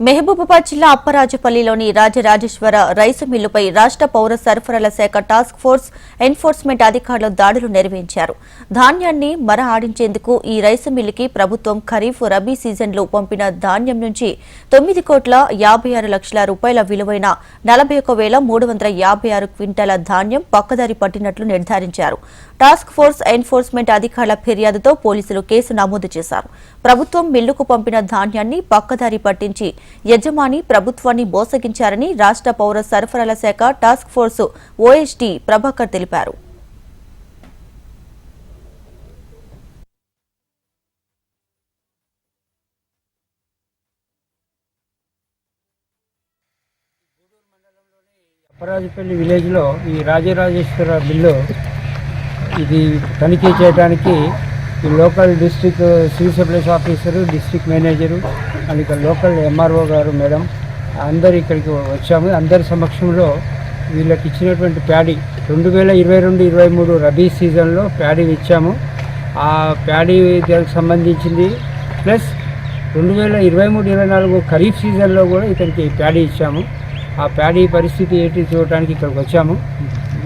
మహబూబాబాద్ జిల్లా అప్పరాజపల్లిలోని రాజరాజేశ్వర రైసు మిల్లుపై రాష్ట్ర పౌర సరఫరాల శాఖ టాస్క్ ఫోర్స్ ఎన్ఫోర్స్మెంట్ అధికారులు దాడులు నిర్వహించారు. ధాన్యాన్ని మర ఆడించేందుకు ఈ రైసు మిల్లుకి ప్రభుత్వం ఖరీఫ్ రబీ సీజన్లో పంపిన ధాన్యం నుంచి తొమ్మిది కోట్ల యాభై ఆరు లక్షల రూపాయల విలువైన నలభై ఒక వేల మూడు వందల యాభై ఆరు క్వింటాల ధాన్యం పక్కదారి పట్టినట్లు నిర్ధారించారు. టాస్క్ ఫోర్స్ ఎన్ఫోర్స్మెంట్ అధికారుల ఫిర్యాదుతో పోలీసులు కేసు నమోదు చేశారు. ప్రభుత్వం మిల్లుకు పంపిన ధాన్యాన్ని పక్కదారి పట్టించి యజమాని ప్రభుత్వాన్ని మోసగించారని రాష్ట్ర పౌర సరఫరాల శాఖ టాస్క్ ఫోర్స్ ఓఎస్డీ ప్రభాకర్ తెలిపారు. అపరాజపల్లి విలేజ్లో ఈ రాజరాజేశ్వర బిల్లు ఇది తనిఖీ చేయడానికి ఈ local district civil supplies officer district manager and ఇక్కడ లోకల్ ఎంఆర్ఓ గారు మేడం అందరు ఇక్కడికి వచ్చాము. అందరి సమక్షంలో వీళ్ళకి ఇచ్చినటువంటి ప్యాడీ రెండు వేల ఇరవై రెండు ఇరవై మూడు రబీ సీజన్లో ప్యాడీ ఇచ్చాము. ఆ ప్యాడీ దానికి సంబంధించింది. ప్లస్ రెండు వేల ఇరవై మూడు ఇరవై నాలుగు ఖరీఫ్ సీజన్లో కూడా ఇతనికి ప్యాడీ ఇచ్చాము. ఆ ప్యాడీ పరిస్థితి ఏంటి చూడటానికి ఇక్కడికి వచ్చాము.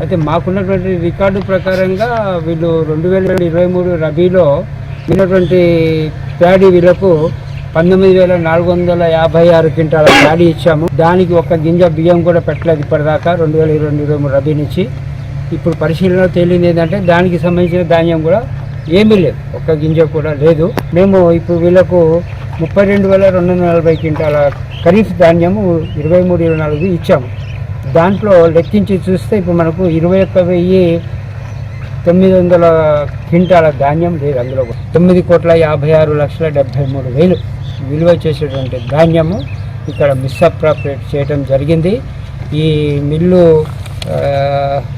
అయితే మాకున్నటువంటి రికార్డు ప్రకారంగా వీళ్ళు రెండు వేల ఇరవై మూడు రబీలో ఉన్నటువంటి ప్యాడీ వీళ్ళకు పంతొమ్మిది వేల నాలుగు వందల యాభై ఆరు క్వింటాల ప్యాడీ ఇచ్చాము. దానికి ఒక గింజ బియ్యం కూడా పెట్టలేదు ఇప్పటిదాకా రెండు వేల ఇరవై రెండు ఇరవై మూడు రబీ నుంచి. ఇప్పుడు పరిశీలన తేలింది ఏంటంటే దానికి సంబంధించిన ధాన్యం కూడా ఏమీ లేదు. ఒక్క గింజ కూడా లేదు. మేము ఇప్పుడు వీళ్ళకు ముప్పై రెండు వేల రెండు వందల నలభై క్వింటాల ఖరీఫ్ ధాన్యము ఇరవై మూడు ఇరవై నాలుగు ఇచ్చాము. దాంట్లో లెక్కించి చూస్తే ఇప్పుడు మనకు ఇరవై ఒక్క వెయ్యి తొమ్మిది వందల క్వింటాల ధాన్యం లేదు అందులో తొమ్మిది కోట్ల యాభై ఆరు లక్షల డెబ్బై మూడు వేలు విలువ చేసేటువంటి ధాన్యము ఇక్కడ మిస్అప్రాపరేట్ చేయడం జరిగింది. ఈ మిల్లు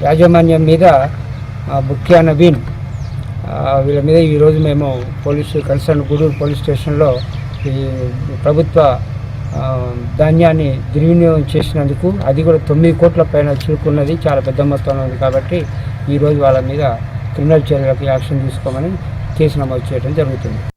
యాజమాన్యం మీద బుక్యా నవీన్ వీళ్ళ మీద ఈరోజు మేము పోలీసు కన్సర్న్ గూడూరు పోలీస్ స్టేషన్లో ఈ ప్రభుత్వ ధాన్యాన్ని దుర్వినియోగం చేసినందుకు అది కూడా తొమ్మిది కోట్ల పైన చిరుకున్నది చాలా పెద్ద మొత్తంలో ఉంది కాబట్టి ఈరోజు వాళ్ళ మీద క్రిమినల్ చర్యలకు యాక్షన్ తీసుకోమని కేసు నమోదు చేయడం జరుగుతుంది.